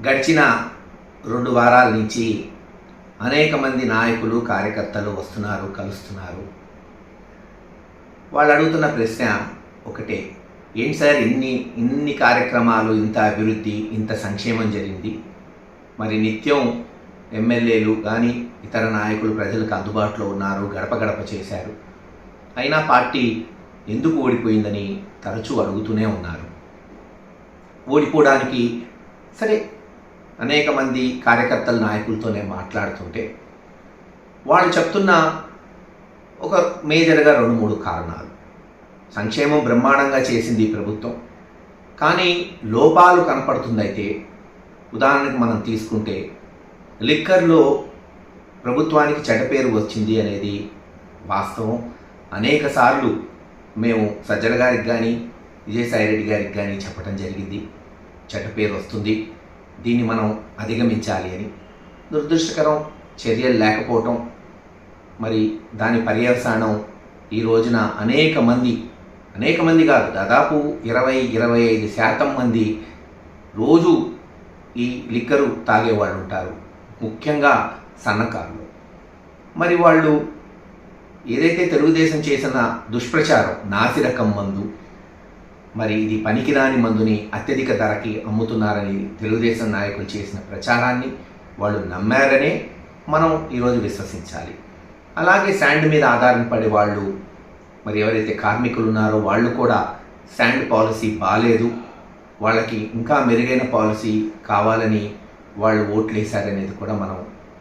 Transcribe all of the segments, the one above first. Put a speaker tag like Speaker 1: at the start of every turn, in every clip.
Speaker 1: గడిచిన రెండు వారాల నుంచి అనేక మంది నాయకులు కార్యకర్తలు వస్తున్నారు కలుస్తున్నారు. వాళ్ళు అడుగుతున్న ప్రశ్న ఒకటే. ఏంటి సార్ ఇన్ని ఇన్ని కార్యక్రమాలు ఇంత అభివృద్ధి ఇంత సంక్షేమం జరిగింది? మరి నిత్యం ఎమ్మెల్యేలు కానీ ఇతర నాయకులు ప్రజలకు అందుబాటులో ఉన్నారు గడప గడప చేశారు. అయినా పార్టీ ఎందుకు ఓడిపోయిందని తరచూ అడుగుతూనే ఉన్నారు. ఓడిపోవడానికి సరే అనేక మంది కార్యకర్తల నాయకులతోనే మాట్లాడుతుంటే వాళ్ళు చెప్తున్న ఒక మేజర్గా రెండు మూడు కారణాలు. సంక్షేమం బ్రహ్మాండంగా చేసింది ఈ ప్రభుత్వం. కానీ లోపాలు కనపడుతుందైతే ఉదాహరణకు మనం తీసుకుంటే లిక్కర్లో ప్రభుత్వానికి చెడ్డ పేరు వచ్చింది అనేది వాస్తవం. అనేక సార్లు మేము సజ్జల గారికి కానీ విజయసాయి రెడ్డి గారికి కానీ చెప్పడం జరిగింది. చెడ్డ పేరు వస్తుంది. దీన్ని మనం అధిగమించాలి అని. దురదృష్టకరం చర్యలు లేకపోవటం మరి దాని పర్యవసానం ఈ రోజున అనేక మంది అనేక మంది కాదు దాదాపు ఇరవై ఇరవై ఐదు శాతం మంది రోజు ఈ లిక్కరు తాగేవాళ్ళు ఉంటారు. ముఖ్యంగా సన్నకారులు. మరి వాళ్ళు ఏదైతే తెలుగుదేశం చేసిన దుష్ప్రచారం నాసిరకం మందు మరి ఇది పనికిరాని మందుని అత్యధిక ధరకి అమ్ముతున్నారని తెలుగుదేశం నాయకులు చేసిన ప్రచారాన్ని వాళ్ళు నమ్మారనే మనం ఈరోజు విశ్వసించాలి. అలాగే శాండ్ మీద ఆధారపడే వాళ్ళు మరి ఎవరైతే కార్మికులు ఉన్నారో వాళ్ళు కూడా శాండ్ పాలసీ బాగాలేదు వాళ్ళకి ఇంకా మెరుగైన పాలసీ కావాలని వాళ్ళు ఓట్లు వేశారనేది కూడా మనం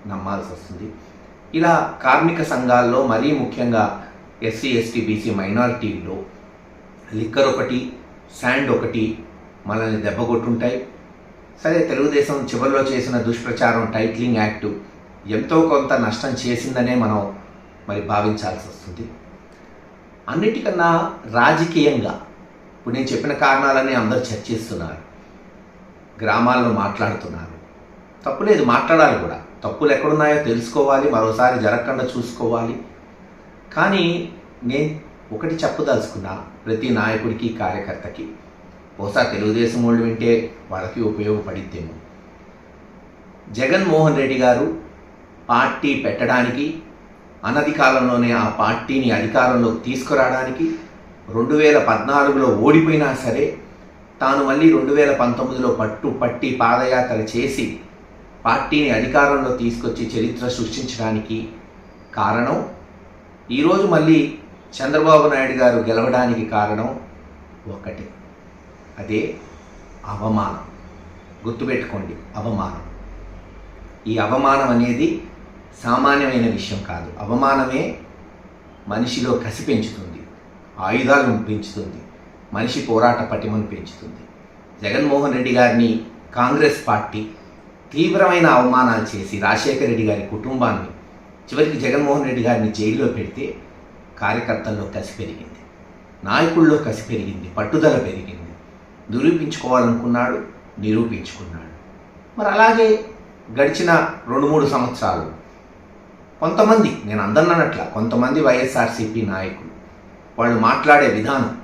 Speaker 1: నమ్మాల్సి వస్తుంది. ఇలా కార్మిక సంఘాల్లో మరీ ముఖ్యంగా ఎస్సీ ఎస్టీ బీసీ మైనారిటీల్లో లిక్కర్ ఒకటి శాండ్ ఒకటి మనల్ని దెబ్బకొట్టుంటాయి సరే తెలుగుదేశం చివరిలో చేసిన దుష్ప్రచారం టైట్లింగ్ యాక్టు ఎంతో కొంత నష్టం చేసిందనే మనం మరి భావించాల్సి వస్తుంది. అన్నిటికన్నా రాజకీయంగా ఇప్పుడు నేను చెప్పిన కారణాలని అందరూ చర్చిస్తున్నారు. గ్రామాల్లో మాట్లాడుతున్నారు. తప్పు లేదు మాట్లాడాలి కూడా. తప్పులు ఎక్కడున్నాయో తెలుసుకోవాలి మరోసారి జరగకుండా చూసుకోవాలి. కానీ నేను ఒకటి చెప్పదలుచుకున్న ప్రతి నాయకుడికి కార్యకర్తకి. బహుశా తెలుగుదేశం వాళ్ళు వింటే వాళ్ళకి ఉపయోగపడిద్దేమో. జగన్మోహన్ రెడ్డి గారు పార్టీ పెట్టడానికి అనధికాలంలోనే ఆ పార్టీని అధికారంలోకి తీసుకురావడానికి రెండు వేల పద్నాలుగులో ఓడిపోయినా సరే తాను మళ్ళీ రెండు వేల పంతొమ్మిదిలో పట్టు పట్టి పాదయాత్ర చేసి పార్టీని అధికారంలో తీసుకొచ్చి చరిత్ర సృష్టించడానికి కారణం ఈరోజు మళ్ళీ చంద్రబాబు నాయుడు గారు గెలవడానికి కారణం ఒకటే అదే అవమానం. గుర్తుపెట్టుకోండి అవమానం. ఈ అవమానం అనేది సామాన్యమైన విషయం కాదు. అవమానమే మనిషిలో కసి పెంచుతుంది ఆయుధాలను పెంచుతుంది మనిషి పోరాట పటిమను పెంచుతుంది. జగన్మోహన్ రెడ్డి గారిని కాంగ్రెస్ పార్టీ తీవ్రమైన అవమానాలు చేసి రాజశేఖర రెడ్డి గారి కుటుంబాన్ని చివరికి జగన్మోహన్ రెడ్డి గారిని జైల్లో పెడితే కార్యకర్తల్లో కసి పెరిగింది. నాయకుల్లో కసి పెరిగింది. పట్టుదల పెరిగింది. నిరూపించుకోవాలనుకున్నాడు నిరూపించుకున్నాడు. మరి అలాగే గడిచిన రెండు మూడు సంవత్సరాలు. కొంతమంది నేను అందన్నట్ల కొంతమంది వైఎస్ఆర్సీపీ నాయకులు వాళ్ళు మాట్లాడే విధానం.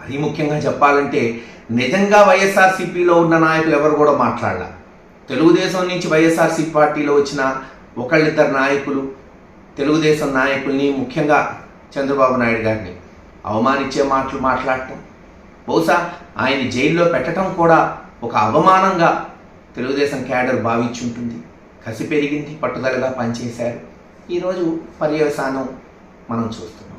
Speaker 1: మరీ ముఖ్యంగా చెప్పాలంటే నిజంగా వైఎస్ఆర్సీపీలో ఉన్న నాయకులు ఎవరు కూడా మాట్లాడాల. తెలుగుదేశం నుంచి వైఎస్ఆర్సీపీ పార్టీలో వచ్చిన ఒకళ్ళిద్దరు నాయకులు తెలుగుదేశం నాయకుల్ని ముఖ్యంగా చంద్రబాబు నాయుడు గారిని అవమానించే మాటలు మాట్లాడటం. బహుశా ఆయన జైల్లో పెట్టడం కూడా ఒక అవమానంగా తెలుగుదేశం క్యాడర్ భావించుంటుంది. కసి పెరిగింది పట్టుదలగా పనిచేశారు. ఈరోజు పర్యవసానం మనం చూస్తున్నాం.